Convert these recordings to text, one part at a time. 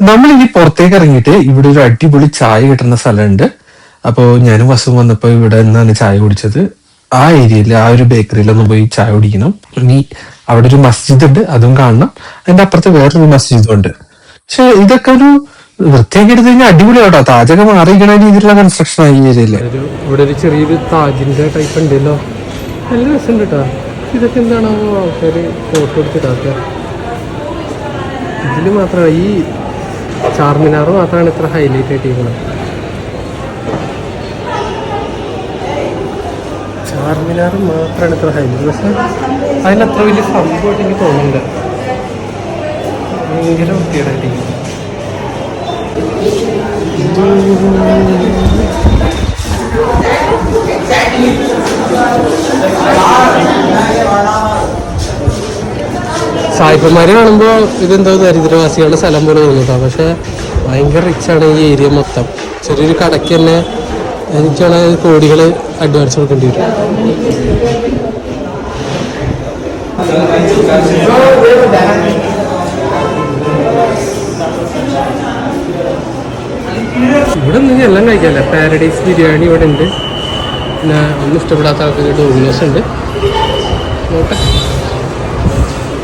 നമ്മൾ ഇനി പുറത്തേക്ക് ഇറങ്ങിയിട്ട് ഇവിടെ ഒരു അടിപൊളി ചായ കിട്ടുന്ന സ്ഥലമുണ്ട്. അപ്പോൾ ഞാനും വസും വന്നപ്പോൾ ഇവിടെ നിന്നാണ് ചായ കുടിച്ചത്. ആ ഏരിയയിൽ ആ ഒരു ബേക്കറിയിലൊന്ന് പോയി ചായ കുടിക്കണം. ഇനി അവിടെ ഒരു മസ്ജിദ് ഉണ്ട് അതും കാണണം. അതിന്റെ അപ്പുറത്ത് വേറൊരു മസ്ജിദും ഉണ്ട്. പക്ഷെ ഇതൊക്കെ ഒരു വൃത്തിയാക്കി എടുത്തു കഴിഞ്ഞാൽ അടിപൊളി ആട്ടോ താജൊക്കെ മാറിയിരിക്കണ രീതിയിലുള്ള കൺസ്ട്രക്ഷൻ ആയി ഏരിയയിൽ. ഇവിടെ ഒരു ചെറിയൊരു താജിന്റെ ടൈപ്പ് ഉണ്ടല്ലോ. നല്ല രസമുണ്ട് കേട്ടോ ഇതൊക്കെ എന്താണോ ആൾക്കാർ ഫോട്ടോ എടുത്തിട്ടാക്കുക ഇതിൽ മാത്രമല്ല ഈ ചാർമിനാർ മാത്രമാണ് ഇത്ര ഹൈലൈറ്റ് ആയിട്ടിരിക്കുന്നത് ചാർമിനാർ മാത്രമാണ് ഇത്ര ഹൈലൈറ്റ് പക്ഷെ അതിനത്ര വലിയ സംഭവമായിട്ട് എനിക്ക് തോന്നുന്നില്ല. ഭയങ്കര വൃത്തികേടായിട്ടിരിക്കും സായിപ്പന്മാരെ കാണുമ്പോൾ ഇതെന്തോ ദരിദ്രവാസികളുടെ സ്ഥലം പോലെ തോന്നുട്ടോ. പക്ഷെ ഭയങ്കര റിച്ചാണ് ഈ ഏരിയ മൊത്തം. ചെറിയൊരു കടയ്ക്ക് തന്നെ എനിക്കാണ് കോടികൾ അഡ്വാൻസ് കൊടുക്കേണ്ടി വരും. ഇവിടെ നിന്ന് എല്ലാം കഴിക്കാമല്ലേ പാരഡൈസ് ബിരിയാണി ഇവിടെ ഉണ്ട്. പിന്നെ ഒന്നും ഇഷ്ടപ്പെടാത്ത ആൾക്ക് ഡോമിനോസ് ഉണ്ട്. നോട്ടെ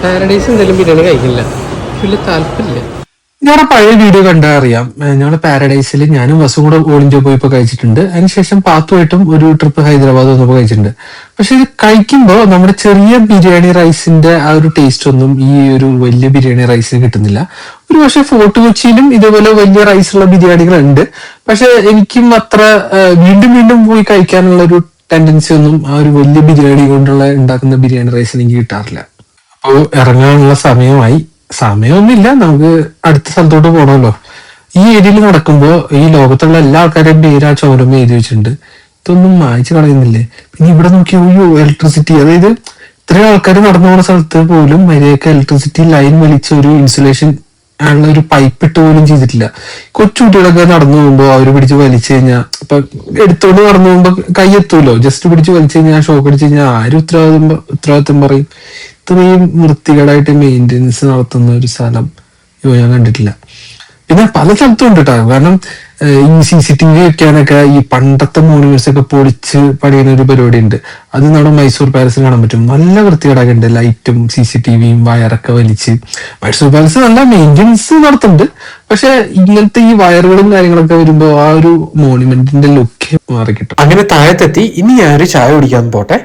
പാരഡൈസ് എന്തെങ്കിലും ബിരിയാണി കഴിക്കില്ല. വലിയ താല്പര്യമില്ല. ഞങ്ങളുടെ പഴയ വീഡിയോ കണ്ടാൽ അറിയാം. ഞങ്ങളുടെ പാരഡൈസിൽ ഞാനും വസും കൂടെ ഓൾ ഇന്ത്യ പോയപ്പോ കഴിച്ചിട്ടുണ്ട്. അതിനുശേഷം പാത്തുമായിട്ടും ഒരു ട്രിപ്പ് ഹൈദരാബാദ് വന്നപ്പോൾ കഴിച്ചിട്ടുണ്ട്. പക്ഷെ ഇത് കഴിക്കുമ്പോൾ നമ്മുടെ ചെറിയ ബിരിയാണി റൈസിന്റെ ആ ഒരു ടേസ്റ്റ് ഒന്നും ഈ ഒരു വലിയ ബിരിയാണി റൈസിന് കിട്ടുന്നില്ല. ഒരു പക്ഷെ ഫോർട്ട് കൊച്ചിയിലും ഇതേപോലെ വലിയ റൈസുള്ള ബിരിയാണികൾ ഉണ്ട് പക്ഷെ എനിക്കും അത്ര വീണ്ടും വീണ്ടും പോയി കഴിക്കാനുള്ള ഒരു ടെൻഡൻസി ഒന്നും ആ ഒരു വലിയ ബിരിയാണി കൊണ്ടുള്ള ഉണ്ടാക്കുന്ന ബിരിയാണി റൈസിന് എനിക്ക് കിട്ടാറില്ല. അപ്പോ ഇറങ്ങാനുള്ള സമയമായി. സമയമൊന്നുമില്ല. നമുക്ക് അടുത്ത സ്ഥലത്തോട്ട് പോകണമല്ലോ ഈ ഏരിയയിൽ നടക്കുമ്പോ ഈ ലോകത്തുള്ള എല്ലാ ആൾക്കാരുടെയും പേര് ആ ചോരമ്മ എഴുതി വെച്ചിട്ടുണ്ട്. ഇതൊന്നും മായച്ചു കളയുന്നില്ലേ? പിന്നെ ഇവിടെ നോക്കി ഓയോ ഇലക്ട്രിസിറ്റി അതായത് ഇത്രയും ആൾക്കാർ നടന്നു പോകുന്ന സ്ഥലത്ത് പോലും മര്യാദയ്ക്ക് ഇലക്ട്രിസിറ്റി ലൈൻ വലിച്ച ഒരു ഇൻസുലേഷൻ ഉള്ള ഒരു പൈപ്പ് ഇട്ട് പോലും ചെയ്തിട്ടില്ല. കൊച്ചുകുട്ടികളൊക്കെ നടന്നു പോകുമ്പോൾ അവർ പിടിച്ച് വലിച്ചു കഴിഞ്ഞാൽ ഇപ്പൊ എടുത്തോണ്ട് നടന്നു പോകുമ്പോ കൈ എത്തൂലോ ജസ്റ്റ് പിടിച്ച് വലിച്ചു കഴിഞ്ഞാൽ ഷോക്ക് അടിച്ചു കഴിഞ്ഞാൽ ആരും ഉത്തരവാദിത്വം ഉത്തരവാദിത്വം പറയും. ഇത്രയും വൃത്തികേടായിട്ട് മെയിന്റെനൻസ് നടത്തുന്ന ഒരു സ്ഥലം അയ്യോ ഞാൻ കണ്ടിട്ടില്ല. പിന്നെ പല സ്ഥലത്തും ഉണ്ട് കേട്ടോ കാരണം ഈ സി സി ടി വി വെക്കാനൊക്കെ ഈ പണ്ടത്തെ മോണുമെന്റ്സ് ഒക്കെ പൊളിച്ച് പണിയുന്ന ഒരു പരിപാടി ഉണ്ട്. അത് നമ്മുടെ മൈസൂർ പാലസിൽ കാണാൻ പറ്റും. നല്ല വൃത്തികേടൊക്കെ ഉണ്ട്. ലൈറ്റും സി സി ടി വിയും വയറൊക്കെ വലിച്ച്. മൈസൂർ പാലസ് നല്ല മെയിന്റെനൻസ് നടത്തുന്നുണ്ട്. പക്ഷെ ഇങ്ങനത്തെ ഈ വയറുകളും കാര്യങ്ങളൊക്കെ വരുമ്പോൾ ആ ഒരു മോണുമെന്റിന്റെ ലുക്ക് മാറി കിട്ടും അങ്ങനെ താഴത്തെത്തി. ഇനി ഞാനൊരു ചായ കുടിക്കാൻ പോട്ടെ.